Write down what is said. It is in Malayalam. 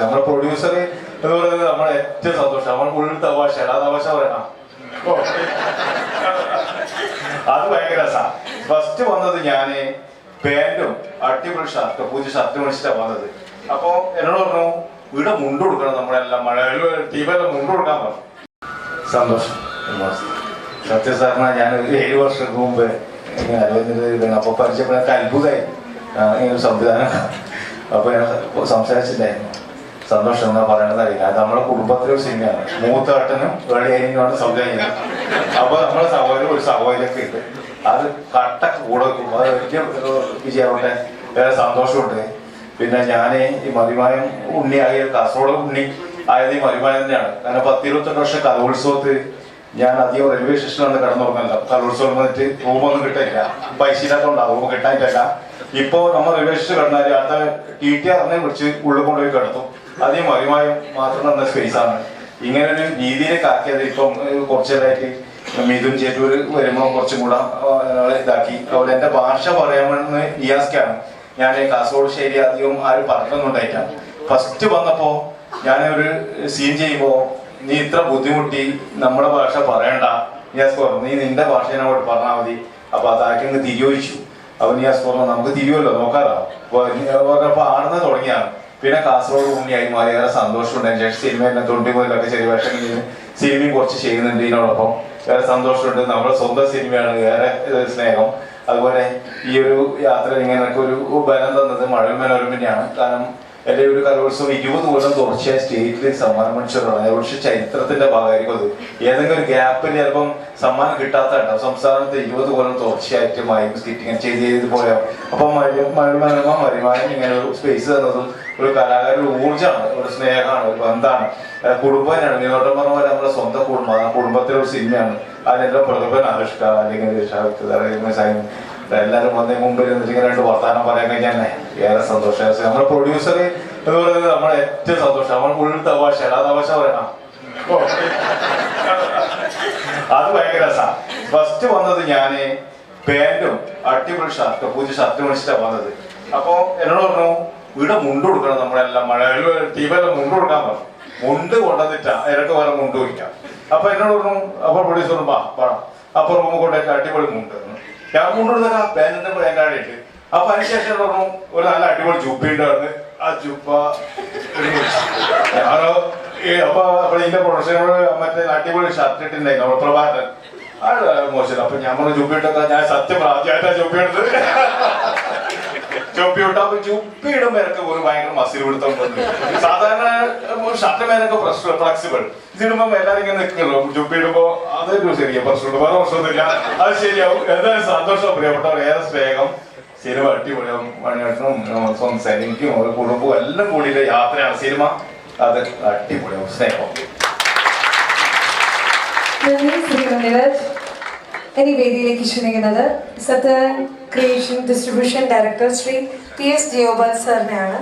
നമ്മുടെ പ്രൊഡ്യൂസർ എന്ന് പറയുന്നത് നമ്മുടെ ഏറ്റവും സന്തോഷം. നമ്മൾ മുഴുവൻ തവാശ ആ തവാശ പറയണം അത് ഭയങ്കര രസാ. ഫസ്റ്റ് വന്നത് ഞാൻ പാന്റും അടിപൊളി ഷർട്ട് പൂജ ഷർട്ട് മേടിച്ചിട്ടാ വന്നത്. അപ്പൊ എന്നോട് പറഞ്ഞു ഇവിടെ മുണ്ട് കൊടുക്കണം നമ്മളെല്ലാം. മഴ ടീമെല്ലാം മുണ്ട് കൊടുക്കാൻ പറഞ്ഞു. സന്തോഷം. സത്യം സാറിന ഞാൻ ഒരു ഏഴ് വർഷം മുമ്പ് അറിയുന്നത് അപ്പൊ പരിചയപ്പെടാൻ അത്ഭുതമായി ഇങ്ങനെ സംവിധാനം. അപ്പൊ ഞാൻ സംസാരിച്ചിട്ടുണ്ടായിരുന്നു. സന്തോഷം എന്നാ പറയണത് അറിയില്ല. അത് നമ്മുടെ കുടുംബത്തിലെ സിനിമയാണ്. മൂത്തേട്ടനും വെളിയേനുമാണ് സംവിധാനം അപ്പൊ നമ്മളെ സഹോദരൻ ഒരു സഹോദരൊക്കെ ഉണ്ട്. അത് കട്ട കൂടെ വെക്കും. അത് വലിയ വിജയമുണ്ട് വേറെ സന്തോഷമുണ്ട്. പിന്നെ ഞാൻ ഈ മതിമായം ഉണ്ണി ആയ കാസർഗോഡ് ഉണ്ണി ആയത് ഈ മതിമായം തന്നെയാണ്. കാരണം പത്തിരുപത്തെട്ട് വർഷം കലോത്സവത്തിൽ ഞാൻ അധികം റെയിൽവേ സ്റ്റേഷനിലാണ് കിടന്നുറങ്ങുന്നത്. കലോത്സവം വന്നിട്ട് റൂമൊന്നും കിട്ടില്ല പൈസ ഇല്ലാത്തതുകൊണ്ടാണ് റൂം കിട്ടാനിട്ടല്ല. ഇപ്പോ നമ്മൾ റെയിൽവേ സ്റ്റേഷൻ കിടന്നാൽ അടുത്ത ടി ടി ആറിനെ വിളിച്ച് ഉള്ളിൽ കൊണ്ടുപോയി കിടത്തും. അധികം ഈ മറിമായം മാത്രം നടന്ന സ്പേസ് ആണ്. ഇങ്ങനെ ഒരു രീതിയിലേക്ക് ആക്കിയത് ഇപ്പം കുറച്ചേരായിട്ട് മിഥുൻ ചേറ്റൂര് വരുമ്പോൾ കുറച്ചും കൂടെ ഇതാക്കി. അതുപോലെ എന്റെ ഭാഷ പറയാമെന്ന് ഇയാസ്ക്കാണ്. ഞാൻ കാസർഗോഡ് ശൈലി അധികം ആരും പറഞ്ഞൊന്നുണ്ടായിട്ടാ ഫസ്റ്റ് വന്നപ്പോ ഞാൻ ഒരു സീൻ ചെയ്യുമ്പോ നീ ഇത്ര ബുദ്ധിമുട്ടി നമ്മുടെ ഭാഷ പറയണ്ട. നിയാസ് പറഞ്ഞു നീ നിന്റെ ഭാഷ എന്നോട് പറഞ്ഞാൽ മതി. അപ്പൊ അതാക്കി അങ്ങ് തിരിയോയിച്ചു അപ്പൊ നിയാസ് പറഞ്ഞു നമുക്ക് തിരിയുമല്ലോ നോക്കാറോ അപ്പൊ ആടുന്ന തുടങ്ങിയാണ്. പിന്നെ കാസർഗോഡ് ഭൂമിയായി മാറി. ഏറെ സന്തോഷമുണ്ട്. ശേഷം സിനിമ എല്ലാം തൊണ്ടി മുതലൊക്കെ ചെറിയ വേഷം സിനിമയും കുറച്ച് ചെയ്യുന്നുണ്ട് ഇതിനോടൊപ്പം. ഏറെ സന്തോഷമുണ്ട്. നമ്മുടെ സ്വന്തം സിനിമയാണ്. ഏറെ സ്നേഹം. അതുപോലെ ഈ ഒരു യാത്ര ഇങ്ങനെയൊക്കെ ഒരു ബലം തന്നത് മഴ മനോരമയാണ് കാരണം എന്റെ ഒരു കലോത്സവം ഇരുപത് കൊല്ലം തുടർച്ചയായി സ്റ്റേറ്റിൽ സമ്മാനം മേടിച്ചവരാണ് പക്ഷെ ചരിത്രത്തിന്റെ ഭാഗമായിരിക്കും അത്. ഏതെങ്കിലും ഒരു ഗ്യാപ്പിൽ ചിലപ്പം സമ്മാനം കിട്ടാത്തതാണ് സംസ്ഥാനത്ത് ഇരുപത് കൊല്ലം തുടർച്ചയായിട്ട് മയം സ്കിറ്റിങ് ചെയ്ത് ചെയ്ത് പോയാൽ അപ്പൊ മഴ മഴ മനോരമ ഇങ്ങനെ ഒരു സ്പേസ് തന്നതും ഒരു കലാകാരൻ ഊർജമാണ്. ഒരു സ്നേഹമാണ് ഒരു ബന്ധമാണ്. ഏഹ് കുടുംബം തന്നെയാണ്. വിനോദം പറഞ്ഞ പോലെ നമ്മുടെ സ്വന്തം കുടുംബം. കുടുംബത്തിലെ ഒരു സിനിമയാണ്. അതിന്റെ പ്രഗൽഭൻ അനുഷ്ക അല്ലെങ്കിൽ എല്ലാവരും വന്നേ മുമ്പിൽ എന്നിട്ട് ഇങ്ങനെ രണ്ട് വർത്താനം പറയാൻ കഴിഞ്ഞാൽ ഏറെ സന്തോഷം നമ്മുടെ പ്രൊഡ്യൂസർ എന്ന് പറയുന്നത് നമ്മുടെ ഏറ്റവും സന്തോഷം. നമ്മൾ ഉള്ളിൽ തവാശ ആ തവാശ പറയണം. അത് ഭയങ്കര രസാ. ഫസ്റ്റ് വന്നത് ഞാൻ പാന്റും അടിപൊളി ഷർട്ട് പൂജ ഷർട്ട് മേടിച്ചിട്ടാ വന്നത്. അപ്പൊ എന്നോട് പറഞ്ഞു ഇവിടെ മുണ്ട് കൊടുക്കണം നമ്മളെല്ലാം മഴ ടീമെല്ലാം മുണ്ട് കൊടുക്കാൻ പറഞ്ഞു. മുണ്ട് കൊണ്ടുവന്നിട്ടാ ഇരക്ക് വേറെ മുണ്ട് വയ്ക്കാം അപ്പൊ എന്നോട് പറഞ്ഞു അപ്പൊ പ്രൊഡ്യൂസർ വാ പറ അപ്പൊ റൂമ് കൊണ്ടേക്ക് അടിപൊളി മുണ്ട്. ഞാൻ പാന്റിന്റെ എന്റെ അവിടെ ഇട്ട് അപ്പൊ അതിനുശേഷം പറഞ്ഞു ഒരു നല്ല അടിപൊളി ജുബ്ബ ഉണ്ടായിരുന്നു ആ ജുബ്ബ ഞാനോ അപ്പൊ ഇതിന്റെ പ്രൊഡക്ഷനോട് മറ്റേ അടിപൊളി ഷർട്ട് ഇട്ടിണ്ടായിരുന്നു നമ്മൾ പ്രഭാകരൻ. അത് മോശം. അപ്പൊ ഞാൻ പറഞ്ഞു ജുബ്ബ ഞാൻ സത്യം ആദ്യമായിട്ടാ ജുബ്ബ ഇട്ടു അപ്പൊ ഇടുമ്പോ എനിക്ക് ഒരു ഭയങ്കര മസിൽ പിടുത്തം സാധാരണ സാധാരണ ഷർട്ട് മേനൊക്കെ ഫ്ലെക്സിബിൾ ഇതിടുമ്പോ എല്ലാരും ഇങ്ങനെ നിൽക്കുള്ളൂ ചുപ്പിയിടുമ്പോ അതൊരു ശരിയാ പ്രശ്നമുണ്ട്. വേറെ പ്രശ്നമൊന്നുമില്ല. അത് ശരിയാവും. എന്തായാലും സന്തോഷം പ്രിയപ്പെട്ടവർ ഏറെ സ്നേഹം. സിനിമ അടിപൊളിയാവും. മണിയേട്ടനും സെനിക്കും ഒരു കുടുംബവും എല്ലാം കൂടിയില്ല യാത്രയാണ് സിനിമ. അത് അടിപൊളിയാവും. സ്നേഹം. ഇനി വേദിയിലേക്ക് ക്ഷണിക്കുന്നത് Sathyan creation distribution director Shri P S Geobal സാറിനെയാണ്